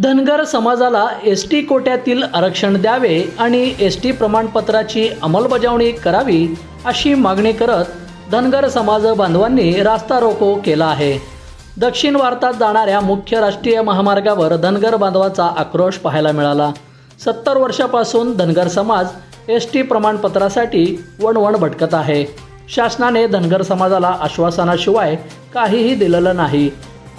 धनगर समाजाला S T कोट्यातील आरक्षण द्यावे आणि एस टी प्रमाणपत्राची अंमलबजावणी करावी अशी मागणी करत धनगर समाज बांधवांनी रास्ता रोको केला आहे. दक्षिण भारतात जाणाऱ्या मुख्य राष्ट्रीय महामार्गावर धनगर बांधवाचा आक्रोश पाहायला मिळाला. सत्तर वर्षापासून धनगर समाज एस टी प्रमाणपत्रासाठी वणवण भटकत आहे. शासनाने धनगर समाजाला आश्वासनाशिवाय काहीही दिलेलं नाही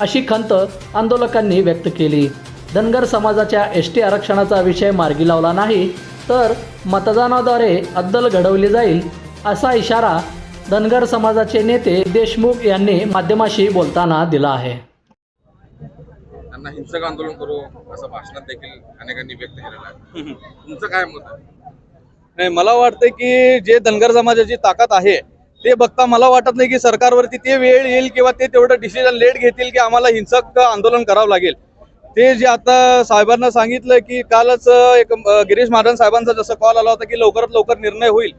अशी खंत आंदोलकांनी व्यक्त केली. धनगर समाजाच्या एस टी आरक्षणाचा विषय मार्गी लावला नाही तर मतदानाद्वारे अद्दल घडवली जाईल असा इशारा धनगर समाजाचे नेते देशमुख यांनी माध्यमाशी बोलताना दिला आहे. त्यांना हिंसक आंदोलन करू असं भाषणात देखील अनेकांनी व्यक्त केलेलं आहे. तुमचं काय मत आहे? नाही मला वाटतं की जे धनगर समाजाची ताकद आहे ते बघता मला वाटत नाही की सरकारवरती ते वेळ येईल किंवा ते तेवढं डिसिजन लेट घेतील की आम्हाला हिंसक आंदोलन करावं लागेल. ते जे आता साहेबांना सांगितलं की कालच एक गिरीश महाजन साहेबांचा जसं कॉल आला होता की लवकरात लवकर निर्णय होईल.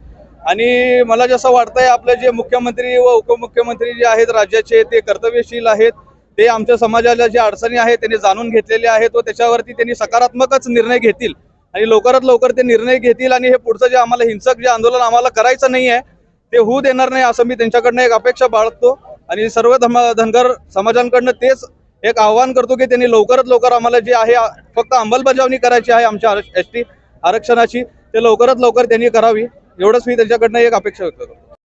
आणि मला जसं वाटतंय आपले जे मुख्यमंत्री व उपमुख्यमंत्री जे आहेत राज्याचे ते कर्तव्यशील आहेत. ते आमच्या समाजाला जे अडचणी आहेत त्यांनी जाणून घेतलेले आहेत व त्याच्यावरती त्यांनी सकारात्मकच निर्णय घेतील. आणि लवकरात लवकर ते निर्णय घेतील आणि हे पुढचं जे आम्हाला हिंसक जे आंदोलन आम्हाला करायचं नाही आहे ते होऊ देणार नाही असं मी त्यांच्याकडनं एक अपेक्षा बाळगतो. आणि सर्व धर्म धनगर समाजांकडनं तेच एक आव्हान करतो की त्यांनी लवकरात लवकर आम्हाला जे आहे फक्त अंमलबजावणी करायची आहे आमच्या एस टी आरक्षणाची ते लवकरात लवकर त्यांनी करावी. एवढंच मी त्यांच्याकडनं एक अपेक्षा व्यक्त करतो.